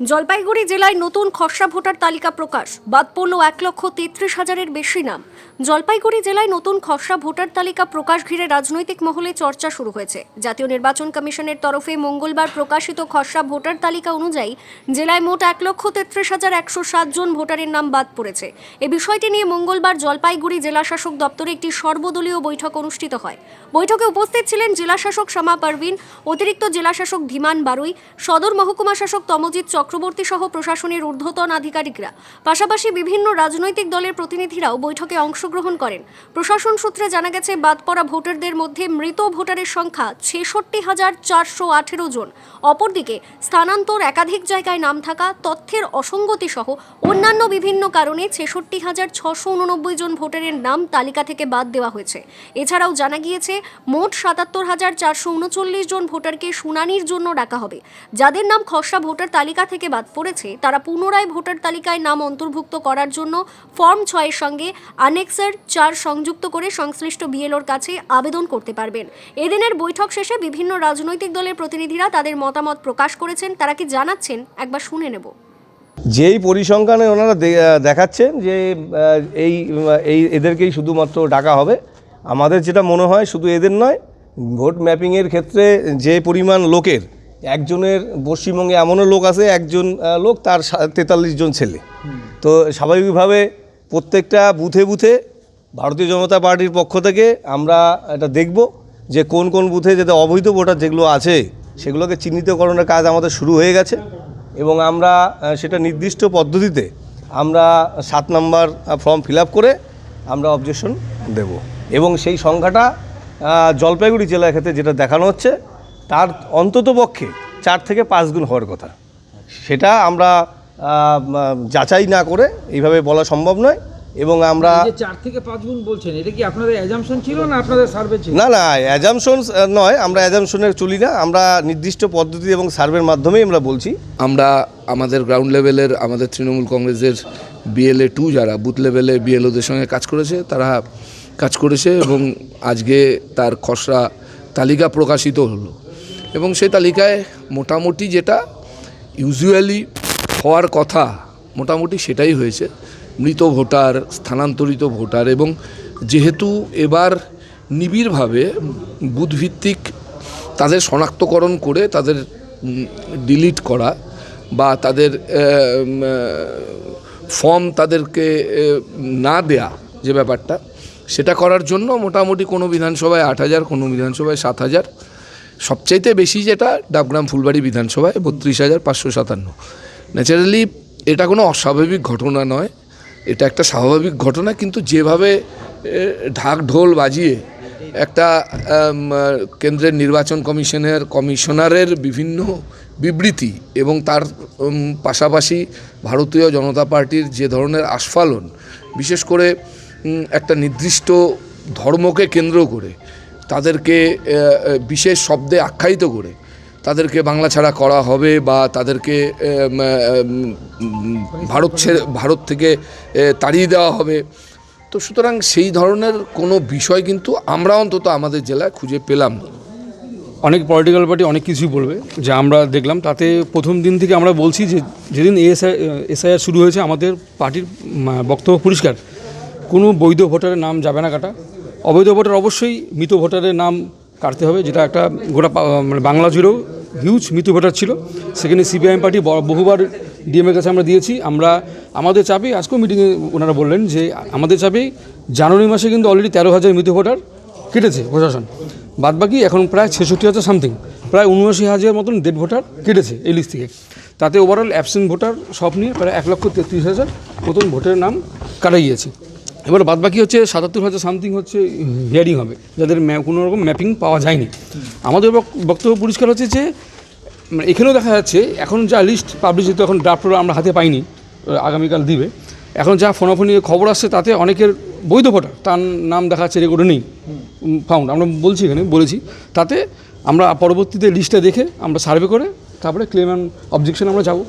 জলপাইগুড়ি জেলায় নতুন খসড়া ভোটার তালিকা প্রকাশ। বাদ পড়ল এক লক্ষ তেত্রিশ হাজারের বেশি নাম। জলপাইগুড়ি জেলায় নতুন খসড়া ভোটার তালিকা প্রকাশ ঘিরে রাজনৈতিক মহলে চর্চা শুরু হয়েছে। জাতীয় নির্বাচন কমিশনের তরফে মঙ্গলবার প্রকাশিত খসড়া ভোটার তালিকা অনুযায়ী জেলায় মোট এক লক্ষ তেত্রিশ হাজার একশো সাত জন ভোটারের নাম বাদ পড়েছে। এ বিষয়টি নিয়ে মঙ্গলবার জলপাইগুড়ি জেলাশাসক দপ্তরে একটি সর্বদলীয় বৈঠক অনুষ্ঠিত হয়। বৈঠকে উপস্থিত ছিলেন জেলাশাসক শামা পারভিন, অতিরিক্ত জেলাশাসক ধীমান বারুই, সদর মহকুমা শাসক তমজিৎ চক্রবর্তী সহ প্রশাসনের ঊর্ধ্বতন আধিকারিকরা। পাশাপাশি বিভিন্ন রাজনৈতিক দলের প্রতিনিধিরাও বৈঠকে অংশগ্রহণ করেন। প্রশাসন সূত্রে জানা গেছে বাদ পড়া ভোটারদের মধ্যে মৃত ভোটারের সংখ্যা ছেষট্টি হাজার চারশো আঠেরো জন। অপরদিকে, স্থানান্তর একাধিক জায়গায় নাম থাকা, তথ্যের অসঙ্গতি সহ অন্যান্য বিভিন্ন কারণে ছেষট্টি হাজার ছশো উননব্বই জন ভোটারের নাম তালিকা থেকে বাদ দেওয়া হয়েছে। এছাড়াও জানা গিয়েছে, মোট সাতাত্তর হাজার চারশো উনচল্লিশ জন ভোটারকে শুনানির জন্য ডাকা হবে। যাদের নাম খসড়া ভোটার তালিকা থেকে বাদ পড়েছে, তারা পুনরায় ভোটার তালিকায় নাম অন্তর্ভুক্ত করার জন্য ফর্ম ছয়ের সঙ্গে আনেক্সার চার সংযুক্ত করে সংশ্লিষ্ট বিএলওর কাছে আবেদন করতে পারবেন। এদিনের বৈঠক শেষে বিভিন্ন রাজনৈতিক দলের প্রতিনিধিরা তাদের মতামত প্রকাশ করেছেন। তারা কি জানাচ্ছেন? একবার শুনে নেব। যেই পরিসংখ্যানে ওনারা দেখাচ্ছেন যে এই এই, এদেরকেই শুধুমাত্র ডাকা হবে, আমাদের যেটা মনে হয় শুধু এদের নয়, ভোট ম্যাপিংয়ের ক্ষেত্রে যে পরিমাণ লোকের একজনের পশ্চিমবঙ্গে এমনও লোক আছে, একজন লোক তার তেতাল্লিশ জন ছেলে। তো স্বাভাবিকভাবে প্রত্যেকটা বুথে বুথে ভারতীয় জনতা পার্টির পক্ষ থেকে আমরা এটা দেখব যে কোন কোন বুথে যাতে অবৈধ ভোটার যেগুলো আছে, সেগুলোকে চিহ্নিতকরণের কাজ আমাদের শুরু হয়ে গেছে এবং আমরা সেটা নির্দিষ্ট পদ্ধতিতে আমরা সাত নাম্বার ফর্ম ফিল করে আমরা অবজেকশন দেব। এবং সেই সংখ্যাটা জলপাইগুড়ি জেলার ক্ষেত্রে যেটা দেখানো হচ্ছে তার অন্তত পক্ষে চার থেকে পাঁচ গুণ হওয়ার কথা। সেটা আমরা যাচাই না করে এইভাবে বলা সম্ভব নয় এবং আমরা চার থেকে পাঁচ গুণ বলছেন এটা কি আপনাদের অ্যাজামশন ছিল না আপনাদের সার্ভে ছিল? না না অ্যাজামশন নয় আমরা অ্যাজামশনের চলি না আমরা নির্দিষ্ট পদ্ধতি এবং সার্ভের মাধ্যমেই আমরা বলছি। আমরা আমাদের গ্রাউন্ড লেভেলের আমাদের তৃণমূল কংগ্রেসের বিএলএ টু যারা বুথ লেভেলে বিএলওদের সঙ্গে কাজ করেছে তারা কাজ করেছে এবং আজকে তার খসড়া তালিকা প্রকাশিত হলো। এবং সেই তালিকায় মোটামুটি যেটা ইউজুয়ালি হওয়ার কথা, মোটামুটি সেটাই হয়েছে। মৃত ভোটার, স্থানান্তরিত ভোটার এবং যেহেতু এবার নিবিড়ভাবে বুথভিত্তিক তাদের শনাক্তকরণ করে তাদের ডিলিট করা বা তাদের ফর্ম তাদেরকে না দেয়া যে ব্যাপারটা, সেটা করার জন্য মোটামুটি কোনো বিধানসভায় আট হাজার, কোনো বিধানসভায় সাত হাজার। সবচাইতে বেশি যেটা ডাবগ্রাম ফুলবাড়ি বিধানসভায় বত্রিশ হাজার পাঁচশো সাতান্ন। ন্যাচারালি এটা কোনো অস্বাভাবিক ঘটনা নয়। এটা একটা স্বাভাবিক ঘটনা, কিন্তু যেভাবে ঢাক ঢোল বাজিয়ে একটা কেন্দ্রের নির্বাচন কমিশনের, কমিশনারের বিভিন্ন বিবৃতি এবং তার পাশাপাশি ভারতীয় জনতা পার্টির যে ধরনের আস্ফালন, বিশেষ করে একটা নির্দিষ্ট ধর্মকে কেন্দ্র করে তাদেরকে বিশেষ শব্দে আখ্যায়িত করে। তাদেরকে বাংলা ছাড়া করা হবে বা তাদেরকে ভারত ছেড়ে, ভারত থেকে তাড়িয়ে দেওয়া হবে। তো সুতরাং সেই ধরনের কোনো বিষয় কিন্তু আমরা অন্তত আমাদের জেলায় খুঁজে পেলাম অনেক পলিটিক্যাল পার্টি অনেক কিছুই বলবে। যে আমরা দেখলাম, তাতে প্রথম দিন থেকে আমরা বলছি যে, যেদিন এসআই এসআইআর শুরু হয়েছে, আমাদের পার্টির বক্তব্য পরিষ্কার। কোনো বৈধ ভোটারের নাম যাবে না কাটা। অবৈধ ভোটার অবশ্যই মৃত ভোটারের নাম কাটতে হবে, যেটা একটা গোটা মানে বাংলা জুড়েও হিউজ মৃত ভোটার ছিল। সেখানে সিপিআইএম পার্টি বহুবার ডিএমের কাছে আমরা দিয়েছি। আমরা, আমাদের চাপে আজকেও মিটিংয়ে ওনারা বললেন যে, আমাদের চাপেই জানুয়ারি মাসে কিন্তু অলরেডি তেরো হাজার মৃত ভোটার কেটেছে প্রশাসন। বাদবাকি এখন প্রায় ছেষট্টি হাজার সামথিং প্রায় উনআশি হাজার মতন ডেড ভোটার কেটেছে এই লিস্ট থেকে। তাতে ওভারঅল অ্যাবসেন্ট ভোটার সব নিয়ে প্রায় এক লক্ষ তেত্রিশ হাজার মতন ভোটারের নাম কাটা গিয়েছে। এবার বাদবাকি হচ্ছে সাতাত্তর হাজার সামথিং হচ্ছে হিয়ারিং হবে, যাদের কোনো রকম ম্যাপিং পাওয়া যায়নি। আমাদের বক- বক্তব্য পরিষ্কার হচ্ছে যে মানে এখানেও দেখা যাচ্ছে, এখন যা লিস্ট পাবলিশ যেহেতু এখন ড্রাফট আমরা হাতে পাইনি আগামীকাল দিবে। এখন যা ফোনাফোনি খবর আসছে তাতে অনেকের বৈধ ভোটার, তার নাম দেখাচ্ছে রেকর্ডে নেই। ফাউন্ড আমরা বলছি এখানে, বলেছি। তাতে আমরা পরবর্তীতে লিস্টটা দেখে আমরা সার্ভে করে, তারপরে ক্লেম অ্যান্ড অবজেকশন আমরা যাব।